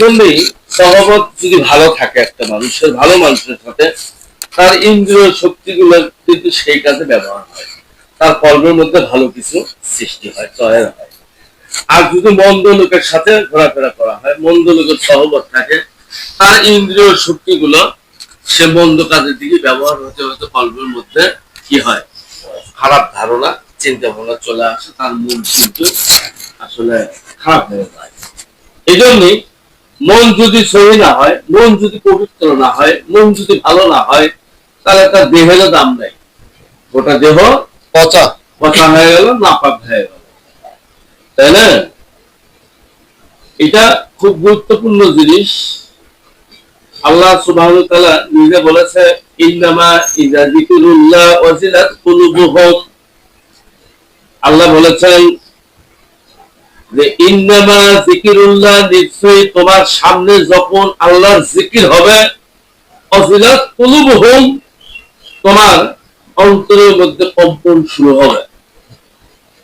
জন্যই সহবত যদি ভালো থাকে একটা মানুষের, ভালো মানুষের সাথে, তার ইন্দ্রিয় শক্তিগুলো কিন্তু সেই কাজে ব্যবহার হয়। তার কর্মের মধ্যে ভালো কিছু সৃষ্টি হয় চয়ের হয়। আর যদি মন্দ লোকের সাথে ঘোরাফেরা করা হয়, মন্দ লোকের সহবত থাকে, তার ইন্দ্রিয় শক্তিগুলো সে মন্দ কাজের দিকে ব্যবহার হতে হতে কর্মের মধ্যে কি হয়? খারাপ ধারণা চিন্তা ভাবনা চলে আসে, তার মন কিন্তু আসলে খারাপ হয়ে যায়। এই জন্যই মন যদি সহি না হয় মন যদি পবিত্র না হয় মন যদি ভালো না হয় তাহলে তার দেহেরও দাম নেই। গোটা দেহ পচা। কথা হয়ে গেল নাপাক হয়ে গেল। তাই না? এটা খুব গুরুত্বপূর্ণ জিনিস। আল্লাহ তাআলা নিজে বলেছে ইন্নামা ইজা যিকরুল্লাহ ওয়াজিলাত কুলুবুহুম। আল্লাহ বলেছেন যে তোমার সামনে যখন আল্লাহর জিকির হবে তোমার অন্তরের মধ্যে কম্পন শুরু হবে।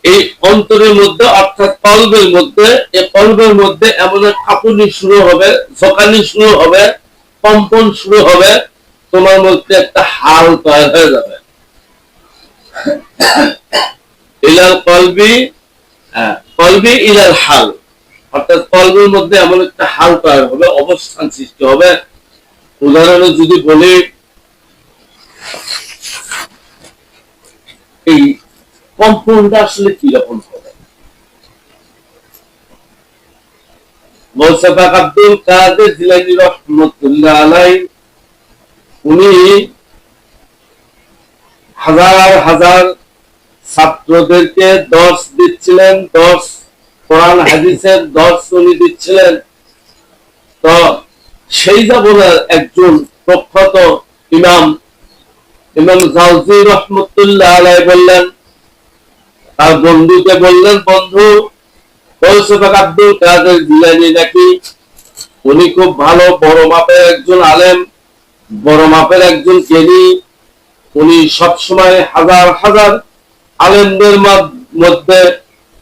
এই অন্তরের মধ্যে অর্থাৎ কলবের মধ্যে, এই কলবের মধ্যে এমন এক শুরু হবে, ঝকানি শুরু হবে, কম্পন শুরু হবে, তোমার মধ্যে একটা হাল তৈরি হয়ে যাবে। কলবি ইলাল হাল। অর্থাৎ কলবের মধ্যে এমন একটা হাল তৈরি হবে, অবস্থান সৃষ্টি হবে। উদাহরণে যদি বলি, এই কম্পনটা আসলে কি রকম হবে আব্দুল কাদের জিলানি রহমতুল্লাহ আলাই, উনি হাজার হাজার ছাত্রদেরকে দর্শ দিচ্ছিলেন, দর্শ কোরআন, হাদিসের দর্শ উনি দিচ্ছিলেন। তো সেই যাবনের একজন প্রখ্যাত ইমাম ইমাম জাউজি রহমতুল্লাহ আলাই বললেন, তার বন্ধুকে বললেন, বন্ধু কৌশফাক আব্দুল কাদের জিলানি নাকি? উনি খুব ভালো, বড় মাপের একজন আলেম, বড় মাপের একজন জ্ঞানী। উনি সবসময় হাজার হাজার আলেমদের মধ্যে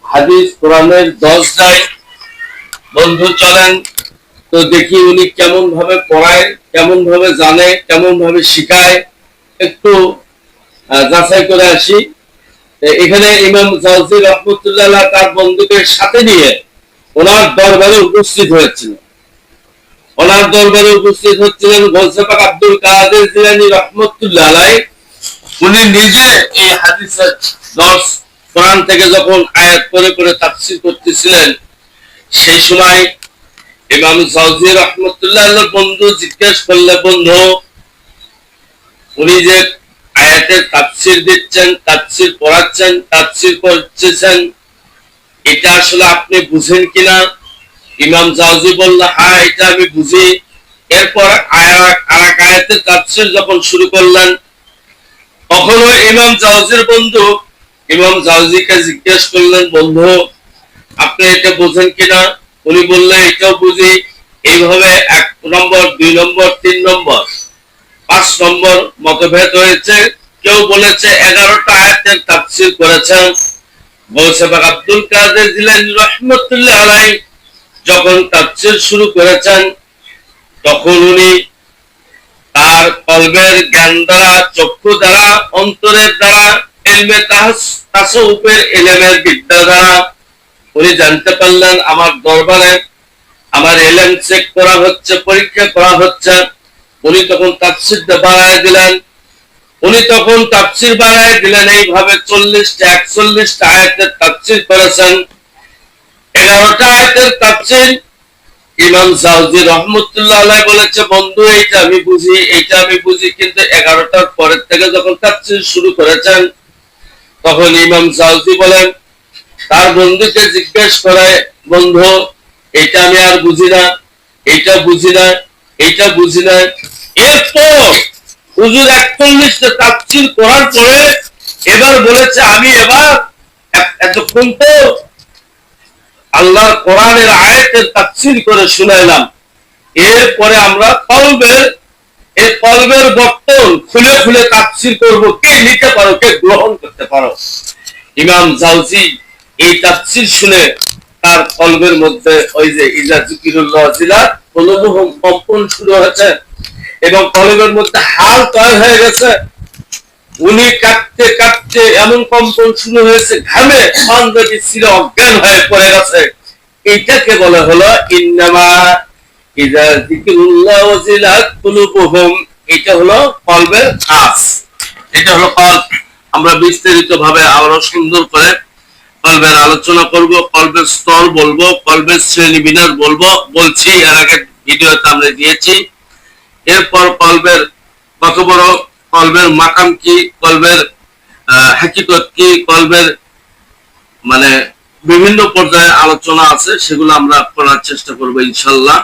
হাদিস, কোরআনের দশ দেয় বন্ধু, চলেন তো দেখি উনি কেমন ভাবে পড়ায় কেমন ভাবে জানে কেমন ভাবে শিখায়। একটু যাচাই করে আসি। এখানে ইমাম জাউজি রহমতুল্লাহ তার বন্ধুকে সাথে নিয়ে ওনার দরবারে উপস্থিত হয়েছিল ওনার দরবারে উপস্থিত হচ্ছিলেন গোলসেপাক আব্দুল কাদের জিলানি রহমতুল্লাহ আলাই উনি নিজে এই হাদিসের দশ কোরআন থেকে যখন আয়াত করে করে তাফসীর করতেছিলেন, সেই সময় ইমাম জাউজি রহমতুল্লাহ বন্ধু জিজ্ঞেস করলে, বন্ধু, উনি যে আয়াতের তাফসীর দিচ্ছেন, তাফসীর পড়াচ্ছেন, তাফসীর করতেছেন, এটা আসলে আপনি বুঝেন কিনা? ইমাম জাউজি বলল হ্যাঁ এটা আমি বুঝি। এরপর আয়া- আর এক আয়াতের তাফসীর যখন শুরু করলেন তখনও ইমাম জাউজির বন্ধু, ইমাম জাউজিকে জিজ্ঞেস করলেন, বন্ধু, আপনি এটা বোঝেন কিনা? উনি বললেন, এটাও বুঝি, এইভাবে এক নম্বর, দুই নম্বর, তিন নম্বর, পাঁচ নম্বর মতভেদ হয়েছে। কেউ বলেছে, এগারোটা আয়াতের তাফসীর করেছেন। গৌসেবাক আব্দুল কাদের জিলানী রহমতুল্লাহ আলাই যখন তাফসীর শুরু করেছেন, তখন উনি কলবের জ্ঞান দ্বারা, চক্ষু দ্বারা, অন্তরের দ্বারা, এলমে তাসউফের এলেমের বিদ্যা দ্বারা। উনি জানতে পারলেন আমার দরবারে আমার এলেম চেক করা হচ্ছে, পরীক্ষা করা হচ্ছে। উনি তখন তাফসির বাড়ায় দিলেন। উনি তখন তাফসির বাড়ায় দিলেন, এইভাবে চল্লিশটা, একচল্লিশটা আয়াতের তাফসির করেছেন। এগারোটা আয়াতের তাফসির ইমাম সাউজি রহমতুল্লাহ বলেছে, বন্ধু, এইটা আমি বুঝি, এইটা আমি বুঝি। কিন্তু এগারোটার পরের থেকে যখন তাফসির শুরু করেছেন, তখন ইমাম সাউজি বলেন, তার বন্ধুকে জিজ্ঞেস করে, বন্ধু এটা আমি আর বুঝি না এটা বুঝি না এটা বুঝি না। এরপর হুজুর একচল্লিশটা তাফসির করার পরে এবার বলেছে, আমি এবার এতক্ষণ তো আল্লাহ কোরআনের আয়াতের তাফসির করে শুনাইলাম। এরপরে আমরা কলবের, এই কলবের বর্তন খুলে খুলে তাফসির করব। কে নিতে পারো, কে গ্রহণ করতে পারো? ইমাম জাউজি এই তাফসির শুনে তার কলবের মধ্যে ওই যে ইজা জিকিরুল্লাহ জিলাত কলবুহুম কম্পন শুরু হয়েছে এবং কলবের মধ্যে হাল তয় হয়ে গেছে। উনি কাঁদতে কাঁদতে এমন কম্পন শুরু হয়েছে, ঘামে পাঞ্জাবি ছিল, অজ্ঞান হয়ে পড়ে গেছে। এইটাকে বলা হলো ইন্নামা ইজা জিকিরুল্লাহ ওয়াজিলাত কুলুবুহুম। এটা হলো কলবের কাজ এটা হলো কলব আমরা বিস্তারিত ভাবে আরও সুন্দর করে কলবের আলোচনা করব, কলবের স্তর বলব, কলবের শ্রেণি বিন্যাস বলব। বলছি, এর আগে ভিডিওতে আমরা দিয়েছি। এরপর কলবের কত বড়, কলবের মাকাম কি, কলবের হাকিকত কি, কলবের মানে বিভিন্ন পর্যায়ে আলোচনা আছে সেগুলো আমরা করার চেষ্টা করব ইনশাল্লাহ।